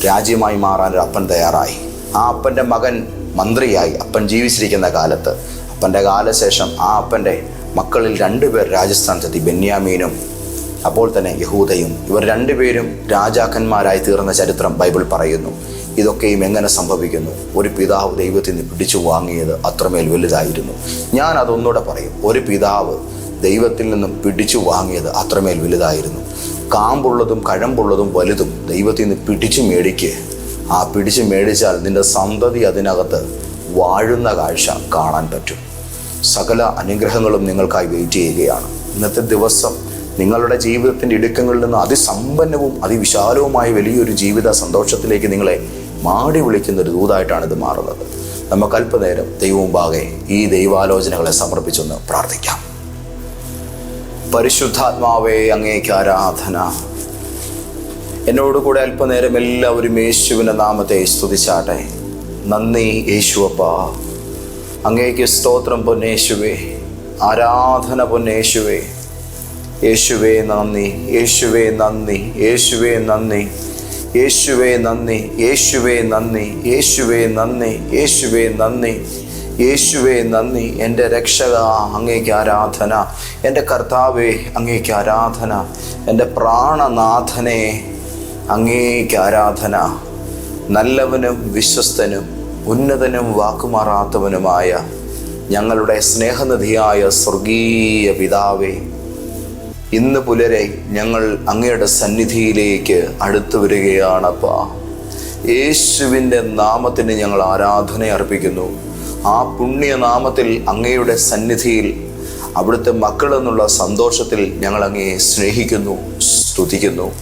രാജ്യമായി മാറാൻ ഒരു അപ്പൻ തയ്യാറായി. ആ അപ്പന്റെ മകൻ മന്ത്രിയായി. അപ്പൻ ജീവിച്ചിരിക്കുന്ന കാലത്ത്. അപ്പന്റെ കാലശേഷം ആ അപ്പന്റെ മക്കളിൽ രണ്ടുപേർ രാജസ്ഥാനത്തെത്തി. ബെന്യാമീനും അപ്പോൾ തന്നെ യഹൂദയും ഇവർ രണ്ടുപേരും രാജാക്കന്മാരായി തീർന്ന ചരിത്രം ബൈബിൾ പറയുന്നു. ഇതൊക്കെയും എങ്ങനെ സംഭവിക്കുന്നു? ഒരു പിതാവ് ദൈവത്തിൽ നിന്ന് പിടിച്ചു വാങ്ങിയത് അത്രമേൽ വലുതായിരുന്നു. ഞാൻ അതൊന്നുകൂടെ പറയും. ഒരു പിതാവ് ദൈവത്തിൽ നിന്നും പിടിച്ചു വാങ്ങിയത് അത്രമേൽ വലുതായിരുന്നു. കാമ്പുള്ളതും കഴമ്പുള്ളതും വലുതും ദൈവത്തിൽ നിന്ന് പിടിച്ചു മേടിക്ക്. ആ പിടിച്ചു മേടിച്ചാൽ നിന്റെ സന്തതി അതിനകത്ത് വാഴുന്ന കാഴ്ച കാണാൻ പറ്റും. സകല അനുഗ്രഹങ്ങളും നിങ്ങൾക്കായി വെയിറ്റ് ചെയ്യുകയാണ്. ഇന്നത്തെ ദിവസം നിങ്ങളുടെ ജീവിതത്തിന്റെ ഇടുക്കങ്ങളിൽ നിന്ന് അതിസമ്പന്നവും അതിവിശാലവുമായ വലിയൊരു ജീവിത സന്തോഷത്തിലേക്ക് നിങ്ങളെ മാടി വിളിക്കുന്ന ഒരു ദൂതായിട്ടാണ് ഇത് മാറുന്നത്. നമുക്ക് അല്പനേരം ദൈവമുമ്പാകെ ഈ ദൈവാലോചനകളെ സമർപ്പിച്ചൊന്ന് പ്രാർത്ഥിക്കാം. പരിശുദ്ധാത്മാവേ അങ്ങേക്ക് ആരാധന. എന്നോട് കൂടെ അല്പനേരം എല്ലാവരും യേശുവിന്റെ നാമത്തെ സ്തുതിച്ചാട്ടെ. നന്ദി യേശുവപ്പ. അങ്ങേക്ക് സ്തോത്രം പൊന്നേശുവേ. ആരാധന പൊന്നേശുവേ. യേശുവേ നന്ദി യേശുവേ നന്ദി യേശുവേ നന്ദി യേശുവേ നന്ദി യേശുവേ നന്ദി യേശുവേ നന്ദി യേശുവേ നന്ദി യേശുവേ നന്ദി. എന്റെ രക്ഷക അങ്ങേക്ക് ആരാധന. എന്റെ കർത്താവേ അങ്ങേക്ക് ആരാധന. എന്റെ പ്രാണനാഥനെ അങ്ങേക്ക് ആരാധന. നല്ലവനും വിശ്വസ്തനും ഉന്നതനും വാക്കുമാറാത്തവനുമായ ഞങ്ങളുടെ സ്നേഹനിധിയായ സ്വർഗീയ പിതാവേ ഇന്ന് പുലരെ ഞങ്ങൾ അങ്ങയുടെ സന്നിധിയിലേക്ക് അടുത്തു വരികയാണപ്പാ. യേശുവിന്റെ നാമത്തിന് ഞങ്ങൾ ആരാധന അർപ്പിക്കുന്നു. ആ പുണ്യനാമത്തിൽ അങ്ങയുടെ സന്നിധിയിൽ അവിടുത്തെ മക്കൾ എന്നുള്ള സന്തോഷത്തിൽ ഞങ്ങൾ അങ്ങയെ സ്നേഹിക്കുന്നു സ്തുതിക്കുന്നു.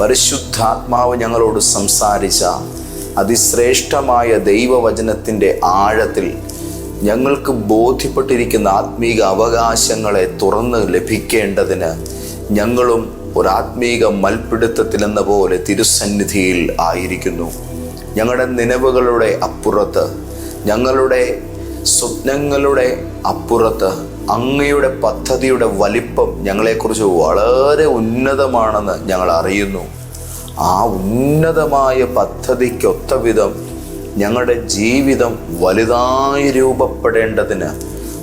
പരിശുദ്ധാത്മാവ് ഞങ്ങളോട് സംസാരിച്ച അതിശ്രേഷ്ഠമായ ദൈവവചനത്തിന്റെ ആഴത്തിൽ ഞങ്ങൾക്ക് ബോധ്യപ്പെട്ടിരിക്കുന്ന ആത്മീക അവകാശങ്ങളെ തുറന്ന് ലഭിക്കേണ്ടതിന് ഞങ്ങളും ഒരാത്മീക മൽപ്പിടുത്തത്തിലെന്ന പോലെ തിരുസന്നിധിയിൽ ആയിരിക്കുന്നു. ഞങ്ങളുടെ നിലവുകളുടെ അപ്പുറത്ത് ഞങ്ങളുടെ സ്വപ്നങ്ങളുടെ അപ്പുറത്ത് അങ്ങയുടെ പദ്ധതിയുടെ വലിപ്പം ഞങ്ങളെക്കുറിച്ച് വളരെ ഉന്നതമാണെന്ന് ഞങ്ങൾ അറിയുന്നു. ആ ഉന്നതമായ പദ്ധതിക്കൊത്ത വിധം ഞങ്ങളുടെ ജീവിതം വലുതായി രൂപപ്പെടേണ്ടതിന്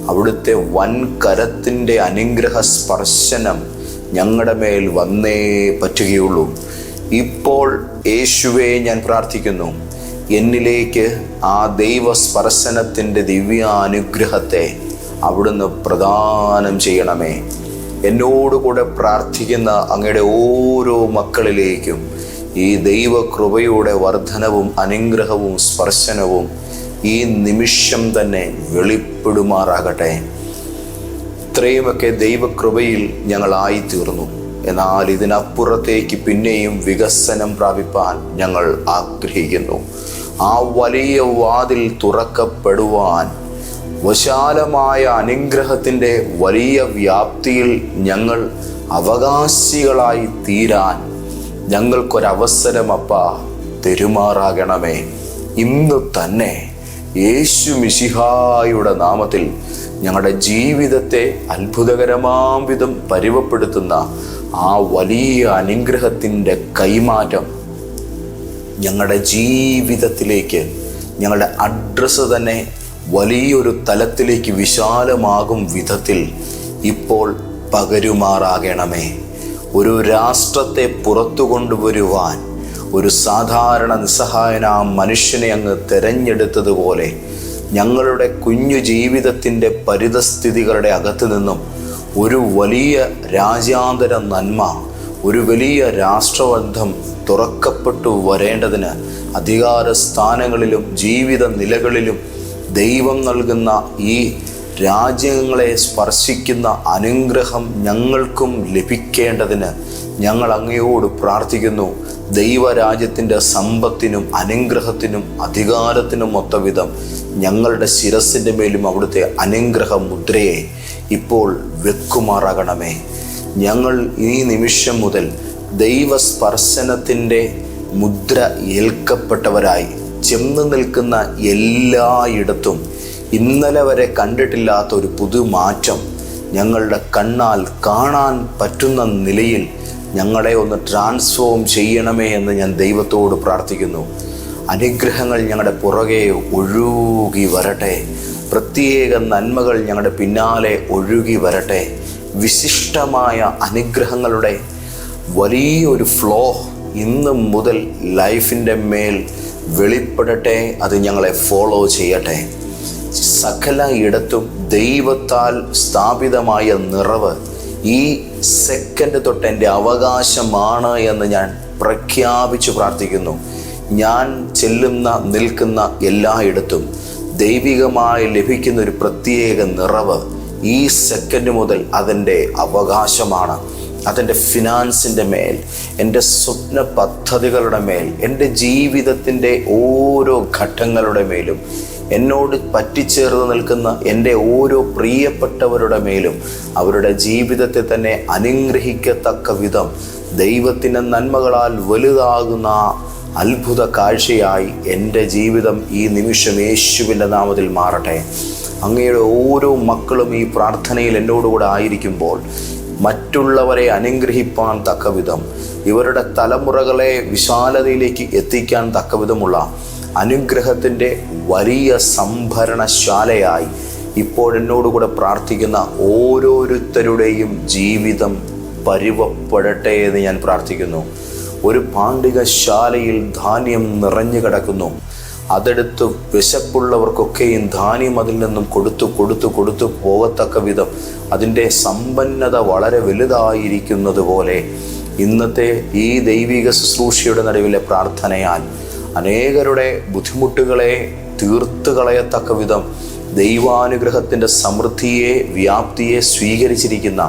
അവിടുത്തെ വൻകരത്തിന്റെ അനുഗ്രഹ സ്പർശനം ഞങ്ങളുടെ മേൽ വന്നേ പറ്റുകയുള്ളൂ. ഇപ്പോൾ യേശുവെ ഞാൻ പ്രാർത്ഥിക്കുന്നു എന്നിലേക്ക് ആ ദൈവ സ്പർശനത്തിന്റെ ദിവ്യാനുഗ്രഹത്തെ അവിടുന്ന് പ്രദാനം ചെയ്യണമേ. എന്നോടുകൂടെ പ്രാർത്ഥിക്കുന്ന അങ്ങയുടെ ഓരോ മക്കളിലേക്കും ഈ ദൈവകൃപയുടെ വർധനവും അനുഗ്രഹവും സ്പർശനവും ഈ നിമിഷം തന്നെ വെളിപ്പെടുമാറാകട്ടെ. ഇത്രയുമൊക്കെ ദൈവകൃപയിൽ ഞങ്ങളായി തീർന്നു എന്നാൽ ഇതിനപ്പുറത്തേക്ക് പിന്നെയും വികസനം പ്രാപിപ്പാൻ ഞങ്ങൾ ആഗ്രഹിക്കുന്നു. ആ വലിയ വാതിൽ തുറക്കപ്പെടുവാൻ വിശാലമായ അനുഗ്രഹത്തിന്റെ വലിയ വ്യാപ്തിയിൽ ഞങ്ങൾ അവകാശികളായി തീരാൻ ഞങ്ങൾക്കൊരവസരം അപ്പ തെരുമാറാകണമേ. ഇന്ന് തന്നെ യേശു മിശിഹായുടെ നാമത്തിൽ ഞങ്ങളുടെ ജീവിതത്തെ അത്ഭുതകരമാം വിധം പരിവപ്പെടുത്തുന്ന ആ വലിയ അനുഗ്രഹത്തിന്റെ കൈമാറ്റം ഞങ്ങളുടെ ജീവിതത്തിലേക്ക് ഞങ്ങളുടെ അഡ്രസ്സ് തന്നെ വലിയൊരു തലത്തിലേക്ക് വിശാലമാകും വിധത്തിൽ ഇപ്പോൾ പകരുമാറാകണമേ. ഒരു രാഷ്ട്രത്തെ പുറത്തു കൊണ്ടുവരുവാൻ ഒരു സാധാരണ നിസ്സഹായന മനുഷ്യനെ അങ്ങ് തെരഞ്ഞെടുത്തതുപോലെ ഞങ്ങളുടെ കുഞ്ഞു ജീവിതത്തിന്റെ പരിതസ്ഥിതികളുടെ അകത്തു നിന്നും ഒരു വലിയ രാജ്യാന്തര നന്മ ഒരു വലിയ രാഷ്ട്രബന്ധം തുറക്കപ്പെട്ടു വരേണ്ടതിന് അധികാര സ്ഥാനങ്ങളിലും ജീവിത നിലകളിലും ദൈവം നൽകുന്ന ഈ രാജ്യങ്ങളെ സ്പർശിക്കുന്ന അനുഗ്രഹം ഞങ്ങൾക്കും ലഭിക്കേണ്ടതിന് ഞങ്ങൾ അങ്ങയോട് പ്രാർത്ഥിക്കുന്നു. ദൈവരാജ്യത്തിന്റെ സമ്പത്തിനും അനുഗ്രഹത്തിനും അധികാരത്തിനും മൊത്തവിധം ഞങ്ങളുടെ ശിരസിന്റെ മേലും അവിടുത്തെ അനുഗ്രഹ മുദ്രയെ ഇപ്പോൾ വെക്കുമാറാകണമേ. ഞങ്ങൾ ഈ നിമിഷം മുതൽ ദൈവസ്പർശനത്തിന്റെ മുദ്ര ഏൽക്കപ്പെട്ടവരായി. ചെന്ന് നിൽക്കുന്ന എല്ലായിടത്തും ഇന്നലെ വരെ കണ്ടിട്ടില്ലാത്ത ഒരു പുതുമാറ്റം ഞങ്ങളുടെ കണ്ണാൽ കാണാൻ പറ്റുന്ന നിലയിൽ ഞങ്ങളെ ഒന്ന് ട്രാൻസ്ഫോം ചെയ്യണമേ എന്ന് ഞാൻ ദൈവത്തോട് പ്രാർത്ഥിക്കുന്നു. അനുഗ്രഹങ്ങൾ ഞങ്ങളുടെ പുറകെ ഒഴുകി വരട്ടെ. പ്രത്യേക നന്മകൾ ഞങ്ങളുടെ പിന്നാലെ ഒഴുകി വരട്ടെ. വിശിഷ്ടമായ അനുഗ്രഹങ്ങളുടെ വലിയൊരു ഫ്ലോ ഇന്ന് മുതൽ ലൈഫിന്റെ മേൽ വെളിപ്പെടട്ടെ. അത് ഞങ്ങളെ ഫോളോ ചെയ്യട്ടെ. സകല ഇടത്തും ദൈവത്താൽ സ്ഥാപിതമായ നിറവ് ഈ സെക്കൻഡ് തൊട്ട് എന്റെ അവകാശമാണ് എന്ന് ഞാൻ പ്രഖ്യാപിച്ചു പ്രാർത്ഥിക്കുന്നു. ഞാൻ ചെല്ലുന്ന നിൽക്കുന്ന എല്ലായിടത്തും ദൈവികമായി ലഭിക്കുന്ന ഒരു പ്രത്യേക നിറവ് ഈ സെക്കൻഡ് മുതൽ അതിന്റെ അവകാശമാണ്. അതെന്റെ ഫിനാൻസിന്റെ മേൽ എന്റെ സ്വപ്ന പദ്ധതികളുടെ മേൽ എന്റെ ജീവിതത്തിന്റെ ഓരോ ഘട്ടങ്ങളുടെ മേലും എന്നോട് പറ്റിച്ചേർന്ന് നിൽക്കുന്ന എന്റെ ഓരോ പ്രിയപ്പെട്ടവരുടെ മേലും അവരുടെ ജീവിതത്തെ തന്നെ അനുഗ്രഹിക്കത്തക്ക വിധം ദൈവത്തിന്റെ നന്മകളാൽ വലുതാകുന്ന അത്ഭുത കാഴ്ചയായി എന്റെ ജീവിതം ഈ നിമിഷം യേശുവിന്റെ നാമത്തിൽ മാറട്ടെ. അങ്ങയുടെ ഓരോ മക്കളും ഈ പ്രാർത്ഥനയിൽ എന്നോടുകൂടെ ആയിരിക്കുമ്പോൾ മറ്റുള്ളവരെ അനുഗ്രഹിപ്പാൻ തക്കവിധം ഇവരുടെ തലമുറകളെ വിശാലതയിലേക്ക് എത്തിക്കാൻ തക്കവിധമുള്ള അനുഗ്രഹത്തിന്റെ വലിയ സംഭരണശാലയായി ഇപ്പോഴെന്നോടുകൂടെ പ്രാർത്ഥിക്കുന്ന ഓരോരുത്തരുടെയും ജീവിതം പരുവപ്പെടട്ടെ എന്ന് ഞാൻ പ്രാർത്ഥിക്കുന്നു. ഒരു പാണ്ഡികശാലയിൽ ധാന്യം നിറഞ്ഞു കിടക്കുന്നു. അതെടുത്ത് വിശപ്പുള്ളവർക്കൊക്കെയും ധാന്യം അതിൽ നിന്നും കൊടുത്തു കൊടുത്തു കൊടുത്തു പോകത്തക്ക വിധം അതിന്റെ സമ്പന്നത വളരെ വലുതായിരിക്കുന്നത് പോലെ ഇന്നത്തെ ഈ ദൈവിക ശുശ്രൂഷയുടെ നടുവിലെ പ്രാർത്ഥനയാൽ അനേകരുടെ ബുദ്ധിമുട്ടുകളെ തീർത്തു കളയത്തക്ക വിധം ദൈവാനുഗ്രഹത്തിന്റെ സമൃദ്ധിയെ വ്യാപ്തിയെ സ്വീകരിച്ചിരിക്കുന്ന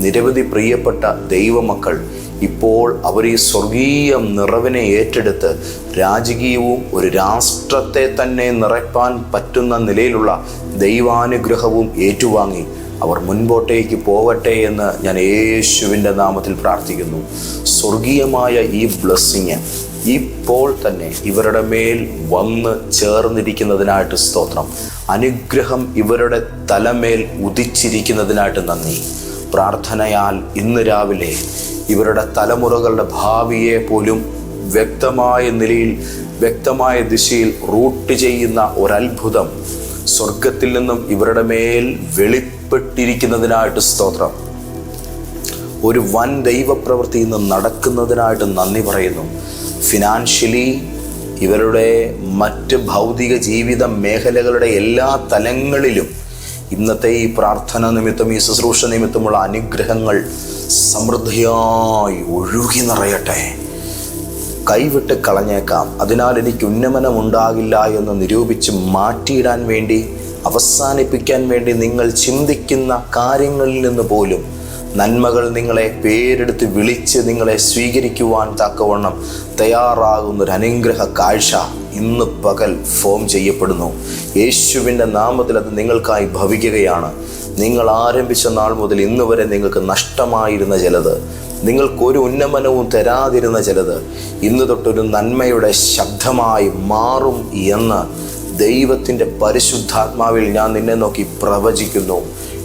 നിരവധി പ്രിയപ്പെട്ട ദൈവമക്കൾ ഇപ്പോൾ അവർ ഈ സ്വർഗീയ നിറവിനെ ഏറ്റെടുത്ത് രാജകീയവും ഒരു രാഷ്ട്രത്തെ തന്നെ നിറയ്ക്കാൻ പറ്റുന്ന നിലയിലുള്ള ദൈവാനുഗ്രഹവും ഏറ്റുവാങ്ങി അവർ മുൻപോട്ടേക്ക് പോവട്ടെ എന്ന് ഞാൻ യേശുവിന്റെ നാമത്തിൽ പ്രാർത്ഥിക്കുന്നു. സ്വർഗീയമായ ഈ ബ്ലെസ്സിങ് ഇപ്പോൾ തന്നെ ഇവരുടെ മേൽ വന്ന് ചേർന്നിരിക്കുന്നതിനായിട്ട് സ്തോത്രം. അനുഗ്രഹം ഇവരുടെ തലമേൽ ഉദിച്ചിരിക്കുന്നതിനായിട്ട് നന്ദി. പ്രാർത്ഥനയാൽ ഇന്ന് രാവിലെ ഇവരുടെ തലമുറകളുടെ ഭാവിയെ പോലും വ്യക്തമായ നിലയിൽ വ്യക്തമായ ദിശയിൽ റൂട്ട് ചെയ്യുന്ന ഒരത്ഭുതം സ്വർഗത്തിൽ നിന്നും ഇവരുടെ മേൽ വെളിപ്പെട്ടിരിക്കുന്നതിനായിട്ട് സ്തോത്രം. ഒരു വൻ ദൈവപ്രവൃത്തി ഇന്ന് നടക്കുന്നതിനായിട്ട് നന്ദി പറയുന്നു. ഫിനാൻഷ്യലി ഇവരുടെ മറ്റ് ഭൗതിക ജീവിത മേഖലകളുടെ എല്ലാ തലങ്ങളിലും ഇന്നത്തെ ഈ പ്രാർത്ഥന നിമിത്തം ഈ ശുശ്രൂഷ നിമിത്തമുള്ള അനുഗ്രഹങ്ങൾ സമൃദ്ധിയായി ഒഴുകി നിറയട്ടെ. കൈവിട്ട് കളഞ്ഞേക്കാം. അതിനാൽ എനിക്ക് ഉന്നമനമുണ്ടാകില്ല എന്ന് നിരൂപിച്ച് മാറ്റിയിടാൻ വേണ്ടി അവസാനിപ്പിക്കാൻ വേണ്ടി നിങ്ങൾ ചിന്തിക്കുന്ന കാര്യങ്ങളിൽ നിന്ന് പോലും നന്മകൾ നിങ്ങളെ പേരെടുത്ത് വിളിച്ച് നിങ്ങളെ സ്വീകരിക്കുവാൻ തക്കവണ്ണം തയ്യാറാകുന്ന ഒരു അനുഗ്രഹ കാഴ്ച ഇന്ന് പകൽ ഫോം ചെയ്യപ്പെടുന്നു. യേശുവിന്റെ നാമത്തിൽ അത് നിങ്ങൾക്കായി ഭവിക്കുകയാണ്. നിങ്ങൾ ആരംഭിച്ച നാൾ മുതൽ ഇന്ന് വരെ നിങ്ങൾക്ക് നഷ്ടമായിരുന്ന ചിലത് നിങ്ങൾക്കൊരു ഉന്നമനവും തരാതിരുന്ന ചിലത് ഇന്ന് തൊട്ടൊരു നന്മയുടെ ശബ്ദമായി മാറും എന്ന് ദൈവത്തിന്റെ പരിശുദ്ധാത്മാവിൽ ഞാൻ നിന്നെ നോക്കി പ്രവചിക്കുന്നു.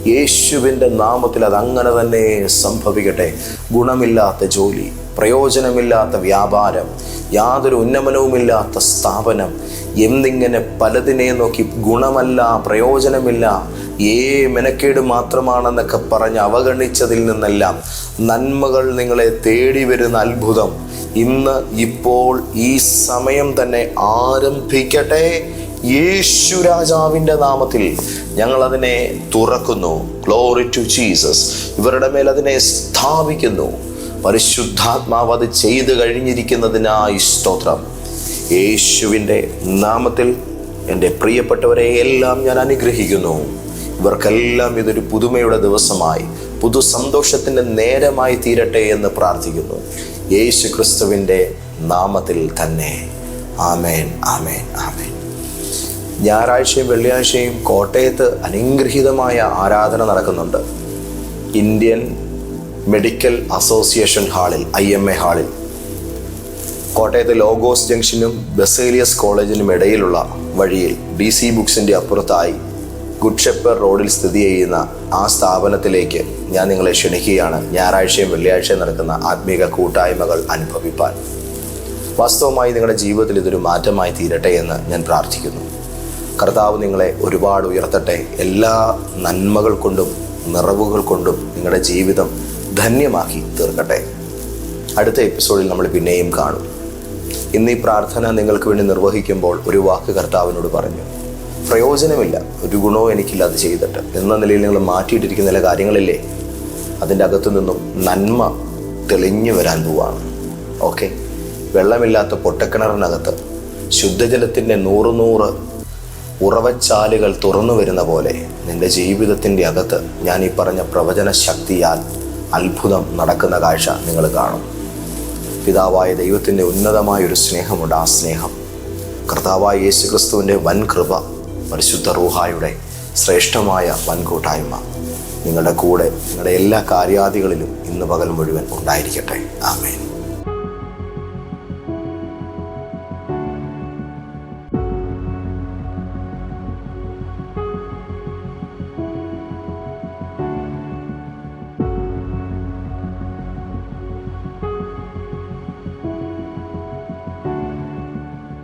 യേശുവിന്റെ നാമത്തിൽ അത് അങ്ങനെ തന്നെ സംഭവിക്കട്ടെ. ഗുണമില്ലാത്ത ജോലി പ്രയോജനമില്ലാത്ത വ്യാപാരം യാതൊരു ഉന്നമനവുമില്ലാത്ത സ്ഥാപനം എന്നിങ്ങനെ പലതിനെ നോക്കി ഗുണമല്ല പ്രയോജനമില്ല ഏ മെനക്കേട് മാത്രമാണെന്നൊക്കെ പറഞ്ഞ് അവഗണിച്ചതിൽ നിന്നെല്ലാം നന്മകൾ നിങ്ങളെ തേടി വരുന്ന അത്ഭുതം. ഇന്ന് ഇപ്പോൾ ഈ സമയം തന്നെ ആരംഭിക്കട്ടെ. യേശു രാജാവിന്റെ നാമത്തിൽ ഞങ്ങൾ അതിനെ തുറക്കുന്നു. ഗ്ലോറി ടു ജീസസ് ഇവരുടെ മേൽ അതിനെ സ്ഥാപിക്കുന്നു. പരിശുദ്ധാത്മാവ് അത് ചെയ്തു കഴിഞ്ഞിരിക്കുന്നതിനായി സ്തോത്രം. യേശുവിന്റെ നാമത്തിൽ എന്റെ പ്രിയപ്പെട്ടവരെ എല്ലാം ഞാൻ അനുഗ്രഹിക്കുന്നു. ഇവർക്കെല്ലാം ഇതൊരു പുതുമയുടെ ദിവസമായി പുതു സന്തോഷത്തിന്റെ നേരമായി തീരട്ടെ എന്ന് പ്രാർത്ഥിക്കുന്നു. യേശു ക്രിസ്തുവിന്റെ നാമത്തിൽ തന്നെ. ആമേൻ ആമേൻ ആമേൻ. ഞായറാഴ്ചയും വെള്ളിയാഴ്ചയും കോട്ടയത്ത് അനുഗ്രഹീതമായ ആരാധന നടക്കുന്നുണ്ട്. ഇന്ത്യൻ മെഡിക്കൽ അസോസിയേഷൻ ഹാളിൽ ഐ എം എ ഹാളിൽ. കോട്ടയത്ത് ലോഗോസ് ജംഗ്ഷനും ബസേലിയസ് കോളേജിനും ഇടയിലുള്ള വഴിയിൽ ഡി സി ബുക്സിന്റെ അപ്പുറത്തായി ഗുഡ് ഷെപ്പർ റോഡിൽ സ്ഥിതി ചെയ്യുന്ന ആ സ്ഥാപനത്തിലേക്ക് ഞാൻ നിങ്ങളെ ക്ഷണിക്കുകയാണ്. ഞായറാഴ്ചയും വെള്ളിയാഴ്ചയും നടക്കുന്ന ആത്മീക കൂട്ടായ്മകൾ അനുഭവിപ്പാൻ. വാസ്തവമായി നിങ്ങളുടെ ജീവിതത്തിൽ ഇതൊരു മാറ്റമായി തീരട്ടെ എന്ന് ഞാൻ പ്രാർത്ഥിക്കുന്നു. കർത്താവ് നിങ്ങളെ ഒരുപാട് ഉയർത്തട്ടെ. എല്ലാ നന്മകൾ കൊണ്ടും നിറവുകൾ കൊണ്ടും നിങ്ങളുടെ ജീവിതം ധന്യമാക്കി തീർക്കട്ടെ. അടുത്ത എപ്പിസോഡിൽ നമ്മൾ പിന്നെയും കാണും. ഇന്ന് ഈ പ്രാർത്ഥന നിങ്ങൾക്ക് വേണ്ടി നിർവഹിക്കുമ്പോൾ ഒരു വാക്ക് കർത്താവിനോട് പറഞ്ഞു. പ്രയോജനമില്ല ഒരു ഗുണവും എനിക്കില്ല അത് ചെയ്തിട്ട്. എന്ന നിലയിൽ നിങ്ങൾ മാറ്റിയിട്ടിരിക്കുന്ന ചില കാര്യങ്ങളില്ലേ? അതിന്റെ അകത്തു നിന്നും നന്മ തെളിഞ്ഞു വരാൻ പോവാണ്. ഓക്കെ? വെള്ളമില്ലാത്ത പൊട്ടക്കിണറിനകത്ത് ശുദ്ധജലത്തിന്റെ നൂറ് നൂറ് ഉറവച്ചാലുകൾ തുറന്നു വരുന്ന പോലെ നിന്റെ ജീവിതത്തിന്റെ അകത്ത് ഞാൻ ഈ പറഞ്ഞ പ്രവചന ശക്തിയാൽ അത്ഭുതം നടക്കുന്ന കാഴ്ച നിങ്ങൾ കാണും. പിതാവായ ദൈവത്തിന്റെ ഉന്നതമായ ഒരു സ്നേഹമുണ്ട് ആ സ്നേഹം. കർത്താവായ യേശു ക്രിസ്തുവിന്റെ വൻ കൃപ പരിശുദ്ധ റൂഹായുടെ ശ്രേഷ്ഠമായ വൻകൂട്ടായ്മ നിങ്ങളുടെ കൂടെ നിങ്ങളുടെ എല്ലാ കാര്യാദികളിലും ഇന്ന് പകൽ മുഴുവൻ ഉണ്ടായിരിക്കട്ടെ. ആമേൻ.